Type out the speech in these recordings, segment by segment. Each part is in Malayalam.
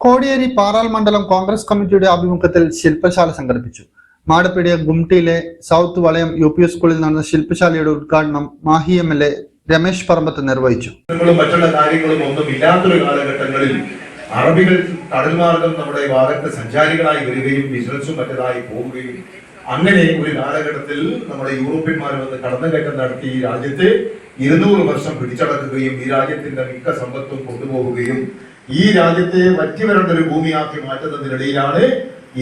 കോടിയേരി പാറാൽ മണ്ഡലം കോൺഗ്രസ് കമ്മിറ്റിയുടെ ആഭിമുഖ്യത്തിൽ ശില്പശാല സംഘടിപ്പിച്ചു. മാടപ്പേടിയ ഗുംട്ടിയിലെ സൗത്ത് വളയം യു പി സ്കൂളിൽ നടന്ന ശില്പശാലയുടെ ഉദ്ഘാടനം Mahe M L A Ramesh Parambath നിർവഹിച്ചു. മറ്റുള്ള കാര്യങ്ങളും ഒന്നും ഇല്ലാത്തൊരു കാലഘട്ടങ്ങളിൽ അറബികൾ കടൽ മാർഗം നമ്മുടെ ഭാഗത്ത് സഞ്ചാരികളായി വരികയും ബിസിനസ്സും മറ്റേതായി പോവുകയും അങ്ങനെ ഒരു കാലഘട്ടത്തിൽ നമ്മുടെ യൂറോപ്യന്മാർ വന്ന് കടന്നുകയറ്റം നടത്തി രാജ്യത്തെ ഇരുന്നൂറ് വർഷം പിടിച്ചടക്കുകയും ഈ രാജ്യത്തിന്റെ മിക്ക സമ്പത്തും കൊണ്ടുപോകുകയും ഈ രാജ്യത്തെ വറ്റിവരേണ്ട ഒരു ഭൂമിയാക്കി മാറ്റുന്നതിനിടയിലാണ്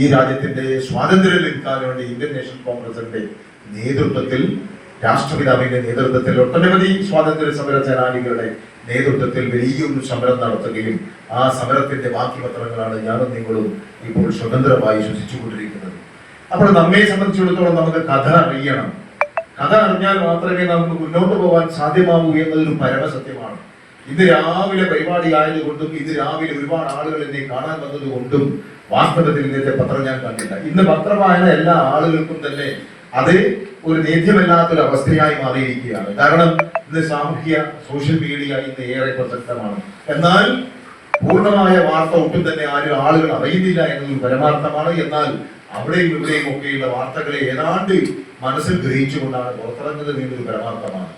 ഈ രാജ്യത്തിന്റെ സ്വാതന്ത്ര്യം ലഭിക്കാൻ വേണ്ടി ഇന്ത്യൻ നാഷണൽ കോൺഗ്രസിന്റെ നേതൃത്വത്തിൽ രാഷ്ട്രപിതാവിന്റെ നേതൃത്വത്തിൽ ഒട്ടനവധി സ്വാതന്ത്ര്യ സമര സേനാനികളുടെ നേതൃത്വത്തിൽ വലിയൊരു സമരം നടത്തുകയും ആ സമരത്തിന്റെ ബാക്കി പത്രങ്ങളാണ് ഞാനും നിങ്ങളും ഇപ്പോൾ സ്വതന്ത്രമായി ശ്വസിച്ചുകൊണ്ടിരിക്കുന്നത്. അപ്പോൾ നമ്മെ സംബന്ധിച്ചിടത്തോളം നമുക്ക് കഥ അറിയണം. കഥ അറിഞ്ഞാൽ മാത്രമേ നമുക്ക് മുന്നോട്ട് പോകാൻ സാധ്യമാവൂ എന്നതൊരു പരമസത്യമാണ്. ഇന്ന് രാവിലെ പരിപാടി ആയതുകൊണ്ടും ഇന്ന് രാവിലെ ഒരുപാട് ആളുകൾ എന്നെ കാണാൻ വന്നതുകൊണ്ടും വാസ്തവത്തിൽ ഇന്നത്തെ പത്രം ഞാൻ കണ്ടില്ല. ഇന്ന് പത്രവായന എല്ലാ ആളുകൾക്കും തന്നെ അത് ഒരു നേദ്യമല്ലാത്തൊരു അവസ്ഥയായി മാറിയിരിക്കുകയാണ്. കാരണം ഇന്ന് സാമൂഹ്യ സോഷ്യൽ മീഡിയ ഇന്ന് ഏറെ പ്രസക്തമാണ്. എന്നാൽ പൂർണമായ വാർത്ത ഒട്ടും തന്നെ ആരും ആളുകൾ അറിയുന്നില്ല എന്നതൊരു പരമാർത്ഥമാണ്. എന്നാൽ അവിടെയും ഇവിടെയും ഒക്കെയുള്ള വാർത്തകളെ ഏതാണ്ട് മനസ്സിൽ ഗ്രഹിച്ചുകൊണ്ടാണ് പുറത്തിറങ്ങുന്നത് എന്നൊരു പരമാർത്ഥമാണ്.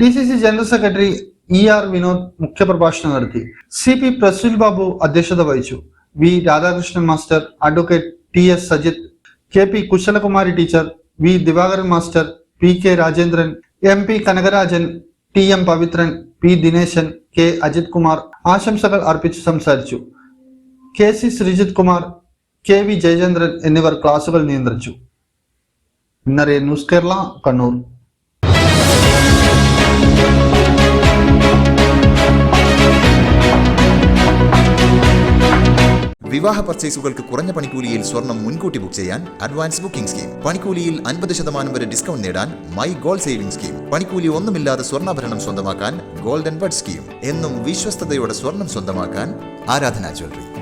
D C C general secretary E R Vinod മുഖ്യപ്രഭാഷണം നടത്തി. സി പി പ്രസുൽ ബാബു അധ്യക്ഷത വഹിച്ചു. V Radhakrishnan master advocate T S Sajith K P Kushalakumari teacher V Divakaran master P K Rajendran M P Kanakarajan T M Pavithran P Dineshan K Ajith Kumar ആശംസകൾ അർപ്പിച്ച് സംസാരിച്ചു. K C Sreejith Kumar K V Jayachandran എന്നിവർ ക്ലാസുകൾ നിയന്ത്രിച്ചു. ഇന്നറിയ ന്യൂസ് കേരള കണ്ണൂർ. വിവാഹ പർച്ചേസുകൾക്ക് കുറഞ്ഞ പണിക്കൂലിയിൽ സ്വർണം മുൻകൂട്ടി ബുക്ക് ചെയ്യാൻ അഡ്വാൻസ് ബുക്കിംഗ് സ്കീം പണിക്കൂലിയിൽ അൻപത് ശതമാനം വരെ ഡിസ്കൗണ്ട് നേടാൻ മൈ ഗോൾഡ് സേവിംഗ് സ്കീം പണിക്കൂലി ഒന്നുമില്ലാതെ സ്വർണാഭരണം സ്വന്തമാക്കാൻ ഗോൾഡൻ ബഡ് സ്കീം എന്നും വിശ്വസ്തയോടെ സ്വർണം സ്വന്തമാക്കാൻ Aradhana jewellery.